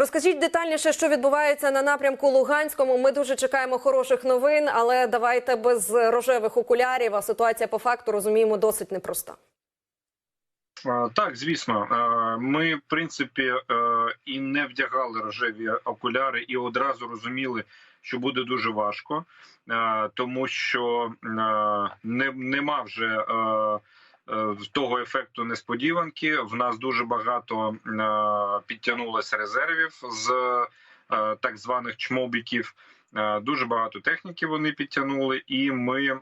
Розкажіть детальніше, що відбувається на напрямку Луганському. Ми дуже чекаємо хороших новин, але давайте без рожевих окулярів. А ситуація по факту розуміємо досить непроста. Так, звісно, ми в принципі е, і не вдягали рожеві окуляри, і одразу розуміли, що буде дуже важко, е, тому що е, нема вже того ефекту несподіванки. В нас дуже багато е, підтягнулося резервів з е, так званих чмобіків. Е, Дуже багато техніки вони підтягнули, і ми е,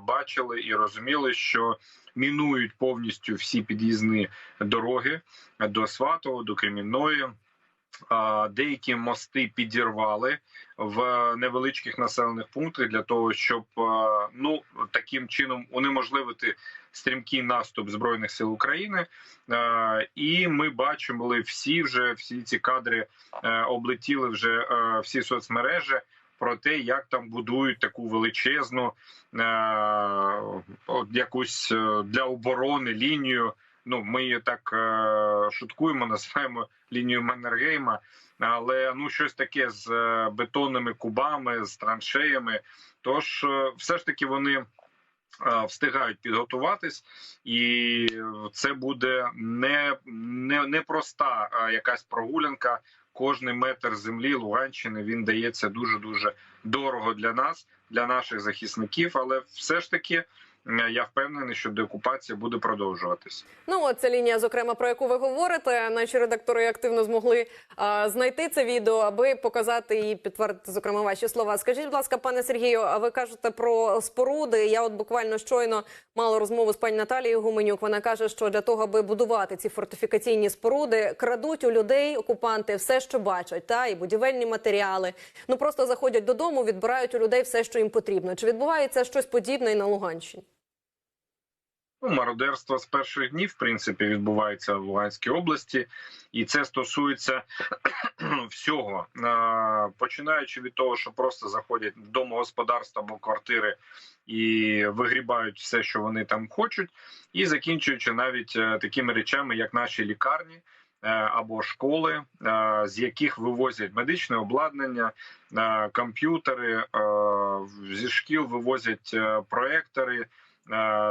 бачили і розуміли, що мінують повністю всі під'їзні дороги до Сватового, до Кремінної. Деякі мости підірвали в невеличких населених пунктах для того, щоб ну таким чином унеможливити стрімкий наступ збройних сил України. І ми бачимо всі вже всі ці кадри е, облетіли вже е, всі соцмережі про те, як там будують таку величезну е, якусь е, для оборони лінію. Ну, ми її так е, шуткуємо, називаємо лінію Маннергейма, але ну щось таке з е, бетонними кубами, з траншеями. Тож, е, все ж таки, вони е, встигають підготуватись, і це буде не, не, не проста е, якась прогулянка. Кожний метр землі Луганщини він дається дуже дуже дорого для нас, для наших захисників. Але все ж таки е, я впевнений, що деокупація буде продовжуватись. Ну от ця лінія, зокрема, про яку ви говорите. Наші редактори активно змогли а, знайти це відео, аби показати і підтвердити, зокрема, ваші слова. Скажіть, будь ласка, пане Сергію, а ви кажете про споруди? Я от буквально щойно мала розмову з пані Наталією Гуменюк. Вона каже, що для того, аби будувати ці фортифікаційні споруди, крадуть у людей окупанти все, що бачать, та і будівельні матеріали. Ну просто заходять додому, відбирають у людей все, що їм потрібно. Чи відбувається щось подібне і на Луганщині? Ну, мародерство з перших днів, в принципі, відбувається в Луганській області, і це стосується всього, починаючи від того, що просто заходять в домогосподарства або квартири і вигрібають все, що вони там хочуть, і закінчуючи навіть е, такими речами, як наші лікарні. е, Або школи, е, з яких вивозять медичне обладнання, комп'ютери зі шкіл вивозять проектори,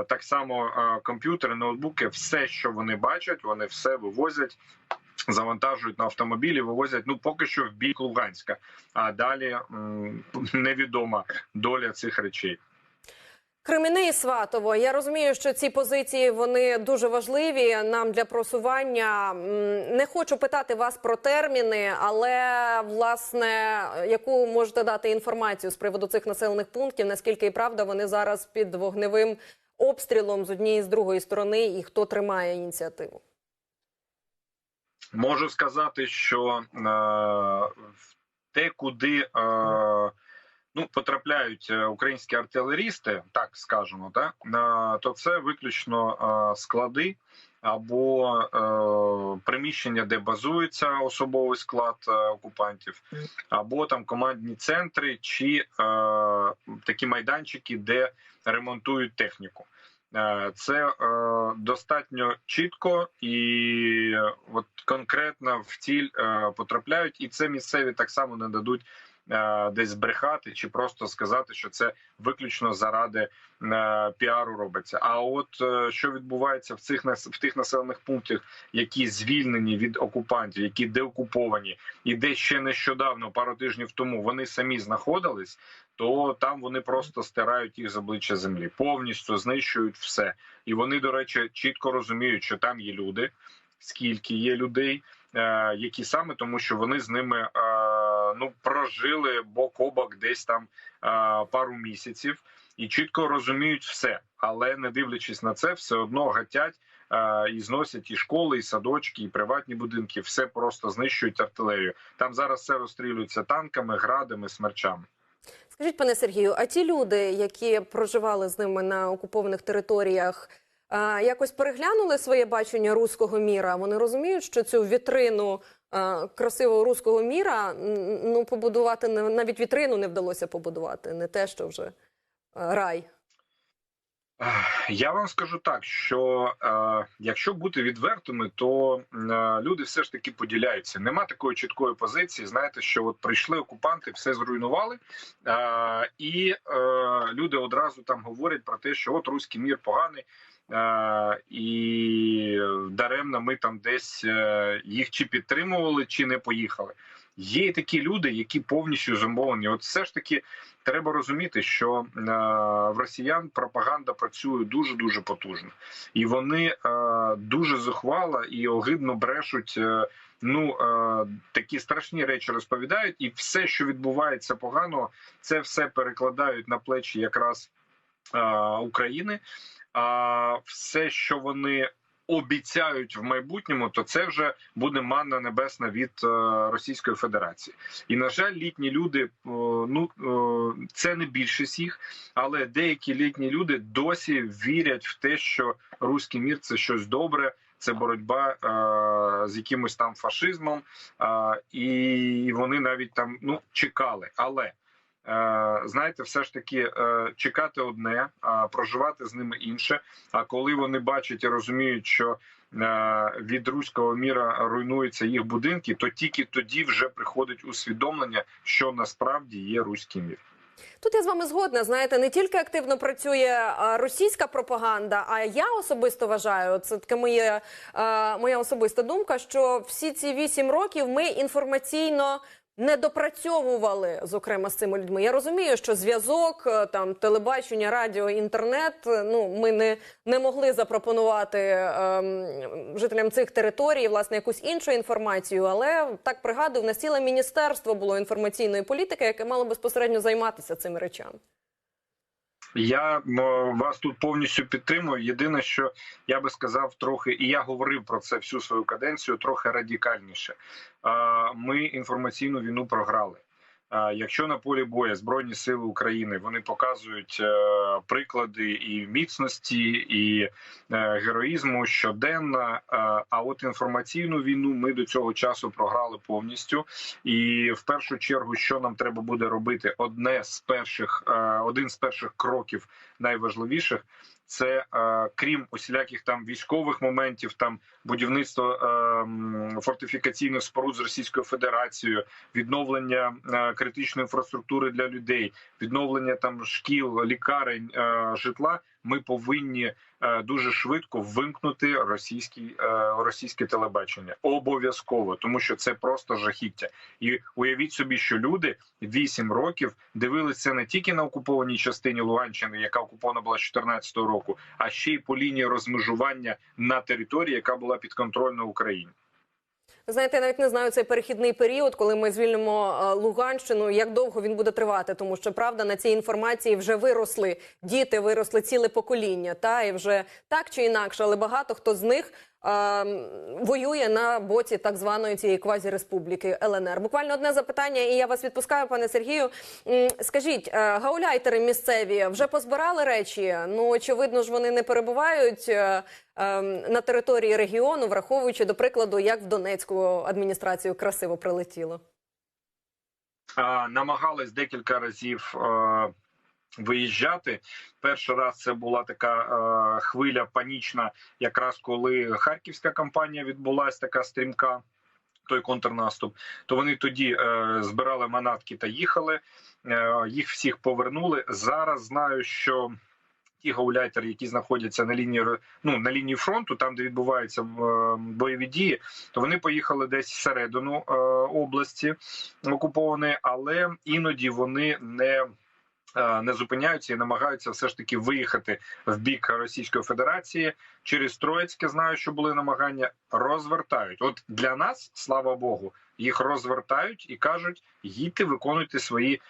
так само е, комп'ютери, ноутбуки, все, що вони бачать, вони все вивозять. Завантажують на автомобілі, вивозять ну поки що в бік Луганська. А далі м, невідома доля цих речей. Креміни і Сватово. Я розумію, що ці позиції вони дуже важливі нам для просування. Не хочу питати вас про терміни, але власне, яку можете дати інформацію з приводу цих населених пунктів, наскільки і правда вони зараз під вогневим обстрілом з однієї з другої сторони, і хто тримає ініціативу? Можу сказати, що е, те, куди е, ну потрапляють е, українські артилерісти, так скажемо, так, е, то це виключно е, склади або е, приміщення, де базується особовий склад е, окупантів, або там командні центри, чи е, такі майданчики, де ремонтують техніку. Е, Це е, достатньо чітко і е, от конкретно в ціль е, потрапляють, і це місцеві так само не дадуть десь збрехати чи просто сказати, що це виключно заради е, піару робиться. А от е, що відбувається в цих в тих населених пунктах, які звільнені від окупантів, які деокуповані, і де ще нещодавно, пару тижнів тому, вони самі знаходились то там вони просто стирають їх з обличчя землі, повністю знищують все. І вони, до речі, чітко розуміють, що там є люди, скільки є людей, е, які саме тому, що вони з ними е, ну прожили бок о бок десь там пару місяців, і чітко розуміють все, але не дивлячись на це, все одно гатять. І зносять і школи, і садочки, і приватні будинки, все просто знищують артилерію. Там зараз все розстрілюється танками, градами, смерчами. Скажіть, пане Сергію, а ті люди, які проживали з ними на окупованих територіях, якось переглянули своє бачення руського міра? Вони розуміють, що цю вітрину красивого руського міра ну побудувати навіть вітрину не вдалося побудувати, не те, що вже рай. Я вам скажу так, що е, якщо бути відвертими, то е, люди все ж таки поділяються. Нема такої чіткої позиції. Знаєте, що от прийшли окупанти, все зруйнували, е, і е, люди одразу там говорять про те, що от руський мір поганий. І даремно ми там десь е, їх чи підтримували, чи не поїхали. Є і такі люди, які повністю зумовлені. От все ж таки треба розуміти, що е, в росіян пропаганда працює дуже дуже потужно, і вони е, дуже зухвало і огидно брешуть. Ну такі страшні речі розповідають, і все, що відбувається погано, це все перекладають на плечі якраз України. А все, що вони обіцяють в майбутньому, то це вже буде манна небесна від е, Російської Федерації. І на жаль, літні люди, е, ну е, це не більшість їх, але деякі літні люди досі вірять в те, що руський мір це щось добре. Це боротьба е, з якимось там фашизмом, е, і вони навіть там ну чекали. Але знаєте, все ж таки е, чекати одне, а проживати з ними інше. А коли вони бачать і розуміють, що е, від руського міра руйнуються їх будинки, то тільки тоді вже приходить усвідомлення, що насправді є руський мір. Тут я з вами згодна. Знаєте, не тільки активно працює російська пропаганда, а я особисто вважаю, це таке моє, моя особиста думка, що всі ці вісім років ми інформаційно. Не допрацьовували зокрема з цими людьми. Я розумію, що зв'язок, е, там телебачення, радіо, інтернет. е, Ну ми не, не могли запропонувати ем, жителям цих територій власне якусь іншу інформацію. Але так пригадую, в нас ціле міністерство було інформаційної політики, яке мало безпосередньо займатися цими речами. Я вас тут повністю підтримую. Єдине, що я би сказав трохи, і я говорив про це всю свою каденцію, трохи радикальніше. Ми інформаційну війну програли. Якщо на полі бою збройні сили України вони показують е, приклади і міцності, і е, героїзму щоденно. е, А от інформаційну війну ми до цього часу програли повністю. І в першу чергу, що нам треба буде робити, одне з перших, один з перших кроків найважливіших. Це е, крім усіляких там військових моментів, там будівництво е, фортифікаційних споруд з Російською Федерацією, відновлення е, критичної інфраструктури для людей, відновлення там шкіл, лікарень, житла. Ми повинні е, дуже швидко вимкнути російський е, російське телебачення обов'язково, тому що це просто жахіття. І уявіть собі, що люди 8 років дивилися не тільки на окупованій частині Луганщини, яка окупована була з 2014 року, а ще й по лінії розмежування на території, яка була підконтрольна Україні. Ви знаєте, я навіть не знаю цей перехідний період, коли ми звільнимо е, Луганщину. Як довго він буде тривати? Тому що правда на цій інформації вже виросли діти, виросли ціле покоління. Та і вже так чи інакше, але багато хто з них воює на боці так званої цієї квазіреспубліки ЛНР. Буквально одне запитання, і я вас відпускаю, пане Сергію. Скажіть, е, гауляйтери місцеві вже позбирали речі? Ну очевидно ж, вони не перебувають. е, ем, на території регіону, враховуючи до прикладу, як в Донецьку адміністрацію красиво прилетіло. Намагались декілька разів е, виїжджати. Перший раз це була така е, хвиля панічна, якраз коли харківська кампанія відбулася, така стрімка. Той контрнаступ, то вони тоді е, збирали манатки та їхали. Е, їх всіх повернули. Зараз знаю, що ті гауляйтери, які знаходяться на лінії ну, на лінії фронту, там де відбуваються е, бойові дії, то вони поїхали десь всередину е, області окупованої, але іноді вони не. Е, Не зупиняються і намагаються все ж таки виїхати в бік Російської Федерації через Троїцьке. Знаю, що були намагання розвертають. От для нас, слава Богу, їх розвертають і кажуть: їдьте, виконуйте свої е,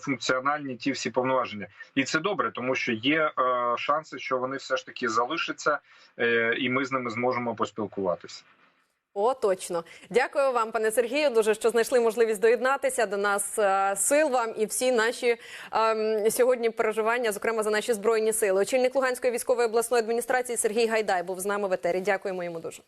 функціональні ті всі повноваження, і це добре, тому що є е, шанси, що вони все ж таки залишаться, е, і ми з ними зможемо поспілкуватися. О, точно. Дякую вам, пане Сергію. Дуже що знайшли можливість доєднатися до нас. Е, Сил вам і всі наші ем, сьогодні переживання, зокрема за наші збройні сили. Очільник Луганської військової обласної адміністрації Сергій Гайдай був з нами в етері. Дякуємо йому дуже.